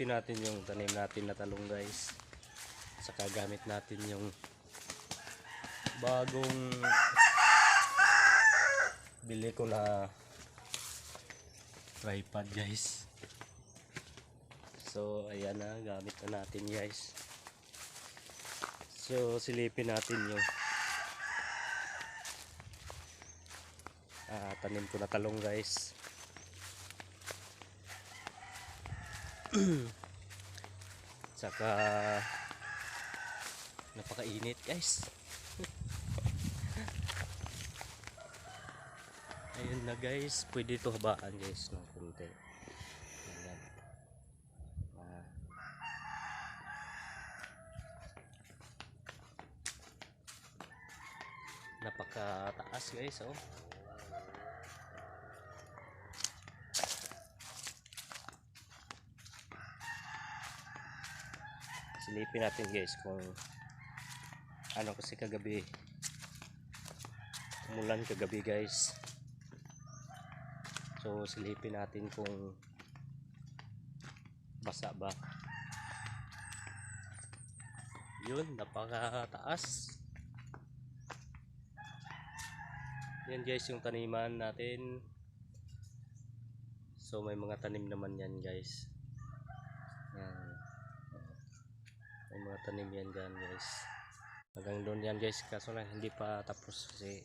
silipin natin yung tanim natin na talong guys. Saka gamit natin yung bagong bili ko na tripod guys. So ayan na, gamit na natin guys. So silipin natin yung ah, tanim ko na talong guys. Saka napakainit guys. Ayun na guys, pwede ito habaan guys ng konti. Ayan. Ah. Napakataas guys oh. Silipin natin guys kung ano kasi kagabi. Umulan kagabi guys. So silipin natin kung basa ba. Yun napakataas. Yan guys yung taniman natin. So may mga tanim naman yan guys yan may mga tanim yan dyan guys. Hanggang doon yan guys. Kaso lang hindi pa tapos kasi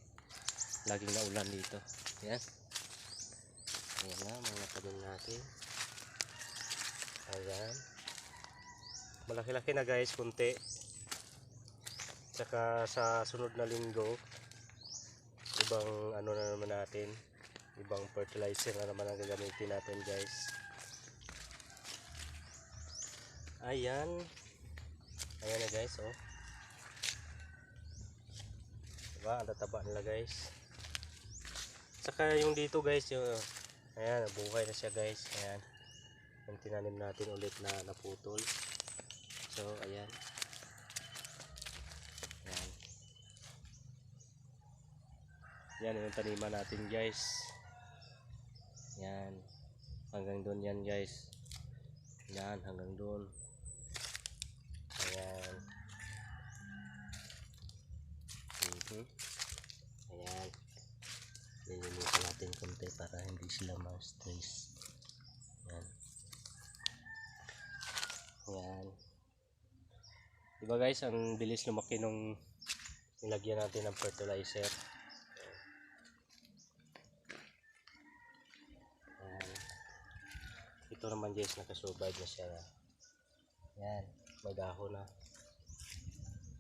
laging naulan dito. Yan ayan na mga tanim natin. Ayan. Malaki laki na guys kunti. Tsaka sa sunod na linggo ibang ano na naman natin ibang fertilizer na naman ang gagamitin natin guys. Ayan ayan na guys oh. Diba? Ang tataba nila guys. Saka yung dito guys yung ayan nabuhay na siya guys. Ayan. Yung tinanim natin ulit na naputol. So ayan. Ayan. Yan yung taniman natin guys. Yan hanggang doon yan guys. Yan hanggang doon ayan. Mhm. Ayan. Lilinisan natin konti para hindi sila ma-stress. Yan yan diba guys ang bilis lumaki nung nilagyan natin ng fertilizer? Ayan. Ito naman guys, nakasurvive na siya. Yan, may dahon na.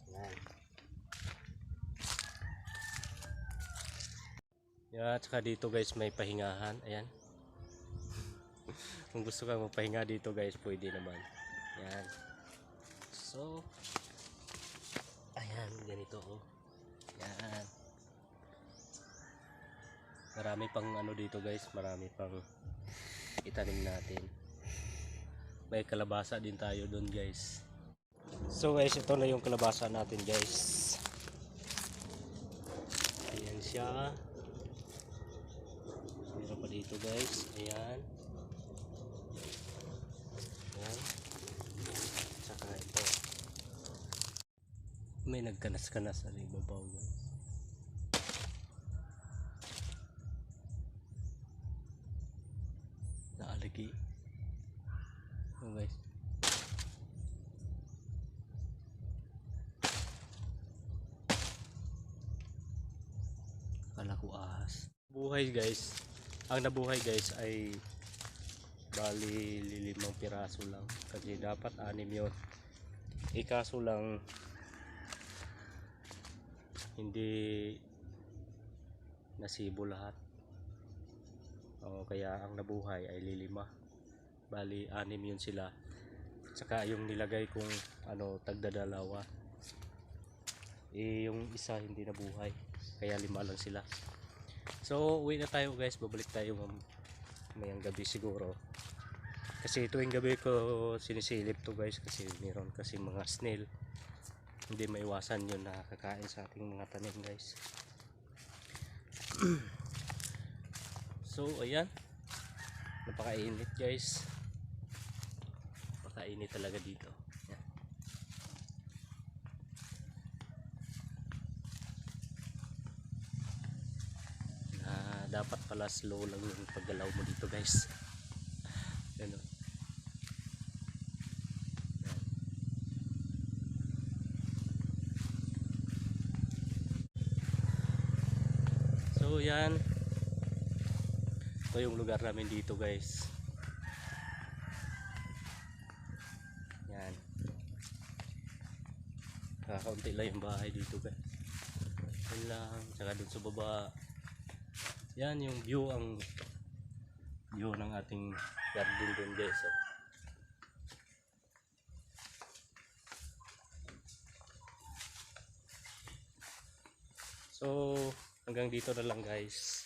Yan. Yan, tsaka dito guys may pahingahan. Ayan. Kung gusto kang magpahinga dito guys, pwede naman. Yan. So, ayan, ganito oh. Yan. Marami pang ano dito guys, marami pang itanim natin. May kalabasa din tayo doon guys. So guys, ito na yung kalabasa natin guys. Ayan siya. Meron pa dito guys. Ayan. Ayan. Saka ito. May nagkanas-kanas sa ibabaw guys. Naalagi. Oh guys. Kala ko ahas. Buhay guys. Ang nabuhay guys ay bali limang piraso lang. Kasi dapat anim yun. Ikaso lang hindi nasibo lahat. O kaya ang nabuhay ay lilima. Bali anim yun sila. Saka yung nilagay kong ano tagdadalawa. Eh yung isa hindi nabuhay. Kaya lima lang sila. So uwi na tayo guys. Babalik tayo mam mayang gabi siguro. Kasi tuwing gabi ko sinisilip to guys kasi meron kasi mga snail. Hindi maiwasan yun na kakain sa ating mga tanim guys. So, ayan. Napakainit guys. napakainit talaga dito. Yan. Na dapat pala slow lang yung paggalaw mo dito guys. Ano? So yan. Ito yung lugar namin dito guys. Yan. Kakaunti lang yung bahay dito guys. Yan lang. Tsaka dun sa baba. Yan yung view ang view ng ating garden dun guys. Oh. So hanggang dito na lang guys.